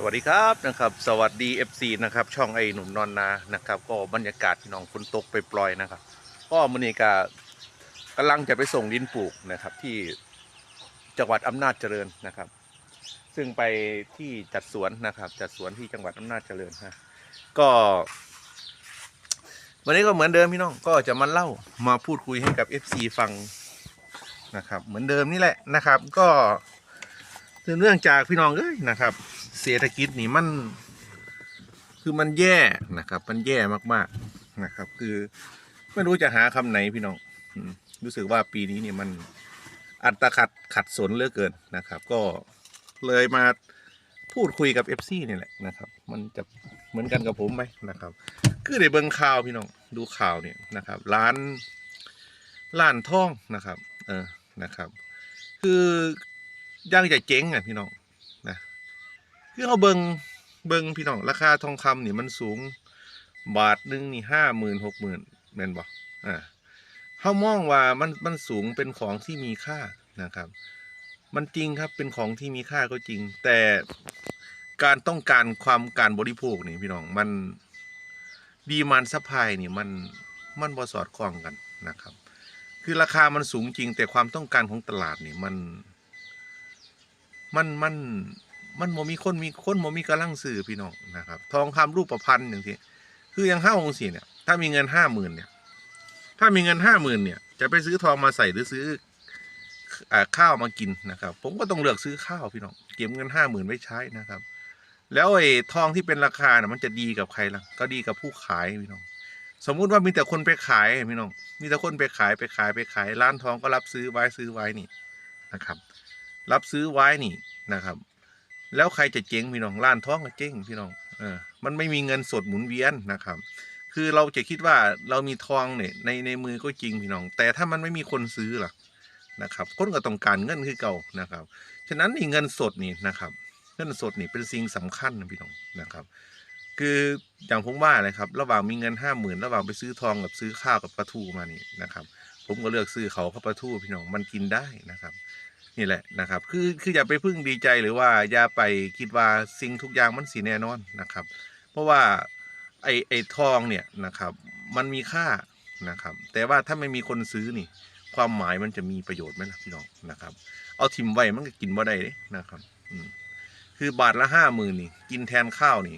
สวัสดีครับนะครับ สวัสดี FC นะครับ ช่องไอ้หนุ่มนอนนานะครับ ก็บรรยากาศพี่น้องฝนตกไปปล่อยนะครับ ก็มือนี้ก็กำลังจะไปส่งดินปลูกนะครับ ที่จังหวัดอำนาจเจริญนะครับ ซึ่งไปที่จัดสวนนะครับ จัดสวนที่จังหวัดอำนาจเจริญนะก็ วันนี้ก็เหมือนเดิมพี่น้องก็จะมาเล่ามาพูดคุยให้กับ FC ฟังนะครับ เหมือนเดิมนี่แหละนะครับ ก็เนื่องจากพี่น้องเอ้ยนะครับ ศรษฐกิจนี่มัน คือมันแย่นะครับ มันแย่มากๆนะครับ คือไม่รู้จะหาคำไหนพี่น้องรู้สึกว่าปีนี้เนี่ยมันอัตขัดขัดสนเหลือเกินนะครับ ก็เลยมาพูดคุยกับเอฟซีนี่แหละนะครับ มันจะเหมือนกันกับผมไหมนะครับ คือได้เบิงข่าวพี่น้องดูข่าวเนี่ยนะครับ ร้านร้านทองนะครับ เออนะครับ คือยังจะเจ๊งอะพี่น้อง คือเอาเบิงเบิงพี่น้องราคาทองคำนี่มันสูงบาทหนึ่งนี่ห้าหมื่นหกหมื่นแม่นบ่อ่าเขามองว่ามันมันสูงเป็นของที่มีค่านะครับ มันจริงครับเป็นของที่มีค่าก็จริง แต่การต้องการความการบริโภคนี่พี่น้องมันดีมันซัพพลายนี่มันมันบ่สอดคล้องกันนะครับ คือราคามันสูงจริงแต่ความต้องการของตลาดนี่มันมันมัน มันโมมีคนมีคนโมมีกำลังซื้อพี่น้องนะครับ ทองคำรูปประพันธ์อย่างที่คืออยังห้าองค์สี่เนี่ย ถ้ามีเงินห้าหมื่นเนี่ย ถ้ามีเงินห้าหมื่นเนี่ย จะไปซื้อทองมาใส่หรือซื้ออาข้าวมากินนะครับ ผมก็ต้องเลือกซื้อข้าวพี่น้องเก็บเงินห้าหมื่นไว้ใช้นะครับ แล้วไอ้ทองที่เป็นราคาน่ะมันจะดีกับใครล่ะก็ดีกับผู้ขายพี่น้อง สมมุติว่ามีแต่คนไปขายพี่น้อง มีแต่คนไปขายไปขายไปขายร้านทองก็รับซื้อไว้ซื้อไว้นี่นะครับ รับซื้อไว้นี่นะครับ แล้วใครจะเจ๊งพี่น้องร้านทองก็เจ๊งพี่น้องเออมันไม่มีเงินสดหมุนเวียนนะครับ คือเราจะคิดว่าเรามีทองเนี่ยในในมือก็จริงพี่น้อง แต่ถ้ามันไม่มีคนซื้อล่ะนะครับ คนก็ต้องการเงินคือเก่านะครับ ฉะนั้นนี่เงินสดนี่นะครับ เงินสดนี่เป็นสิ่งสำคัญนะพี่น้องนะครับ คืออย่างผมว่าเลยครับระหว่างมีเงินห้าหมื่นระหว่างไปซื้อทองกับซื้อข้าวกับปลาทูมานี่นะครับ ผมก็เลือกซื้อเขากับปลาทูพี่น้องมันกินได้นะครับ นี่แหละนะครับ คือคืออย่าไปพึ่งดีใจหรือว่าอย่าไปคิดว่าสิ่งทุกอย่างมันสีแน่นอนนะครับ เพราะว่าไอไอทองเนี่ยนะครับ มันมีค่านะครับ แต่ว่าถ้าไม่มีคนซื้อนี่ ความหมายมันจะมีประโยชน์ไหมล่ะพี่น้องนะครับ เอาทิมไว้มันก็กินบ่ได้เลยนะครับอืมคือบาทละห้าหมื่นนี่กินแทนข้าวนี่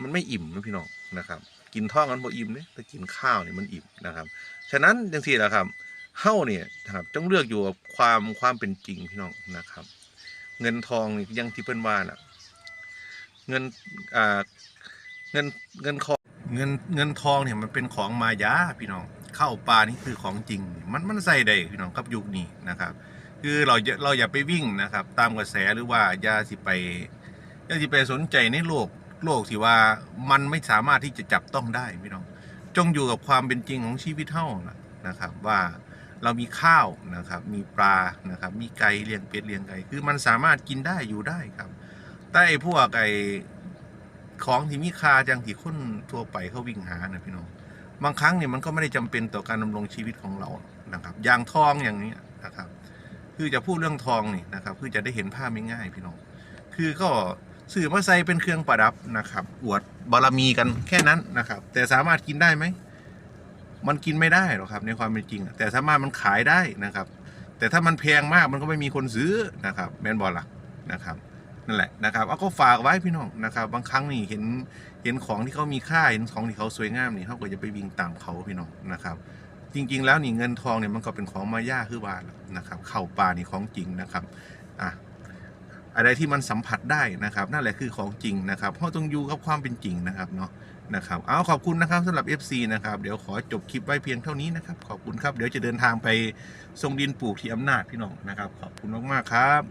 มันไม่อิ่มนะพี่น้องนะครับ กินท่องกันบ่อิ่มเนี่ยแต่กินข้าวนี่มันอิ่มนะครับ ฉะนั้นจังสี่แหละครับ เฮ้าเนี่ยนะครับต้องเลือกอยู่กับความความเป็นจริงพี่น้องนะครับ เงินทองยังที่เพิ่นว่าน่ะ เงินอ่าเงินเงินทองเงินเงินทองเนี่ยมันเป็นของมายาพี่น้องเข้าปลานี่คือของจริง มันมันใส่ได้พี่น้องกับยุคนี้นะครับ คือเราเราอย่าไปวิ่งนะครับ ตามกระแสหรือว่าอย่าสิไปอย่าสิไปสนใจในโลกโลกที่ว่ามันไม่สามารถที่จะจับต้องได้พี่น้อง จงอยู่กับความเป็นจริงของชีวิตเท่านะครับ ว่า เรามีข้าวนะครับ มีปลานะครับ มีไก่เลี้ยงเป็ดเลี้ยงไก่ คือมันสามารถกินได้อยู่ได้ครับแต่ไอ้พวกไอ้ของที่มีค่าจังที่คนทั่วไปเขาวิ่งหานะพี่น้อง บางครั้งเนี่ยมันก็ไม่ได้จำเป็นต่อการดำรงชีวิตของเรานะครับ อย่างทองอย่างนี้นะครับ คือจะพูดเรื่องทองนี่นะครับ คือจะได้เห็นภาพง่ายพี่น้อง คือก็สื่อมาใส่เป็นเครื่องประดับนะครับ อวดบารมีกันแค่นั้นนะครับ แต่สามารถกินได้ไหม มันกินไม่ได้หรอกครับ ในความเป็นจริงอะแต่สามารถมันขายได้นะครับ แต่ถ้ามันแพงมากมันก็ไม่มีคนซื้อนะครับแมนบอลล่ะนะครับนั่นแหละนะครับเอาก็ฝากไว้พี่น้องนะครับ บางครั้งนี่เห็นเห็นของที่เขามีค่าเห็นของที่เขาสวยงามนี่เขาก็จะไปวิ่งตามเขาพี่น้องนะครับ จริง ๆ แล้วนี่เงินทองเนี่ยมันก็เป็นของมายาคือวานนะครับเข่าปลานี่ของจริงนะครับอะอะไรที่มันสัมผัสได้นะครับ นั่นแหละคือของจริงนะครับเพราะต้องอยู่กับความเป็นจริงนะครับเนาะ นะครับเอาขอบคุณนะครับสำหรับ FC นะครับ เดี๋ยวขอจบคลิปไว้เพียงเท่านี้นะครับ ขอบคุณครับ เดี๋ยวจะเดินทางไปทรงดินปลูกที่อำนาจพี่น้องนะครับ ขอบคุณมากๆครับ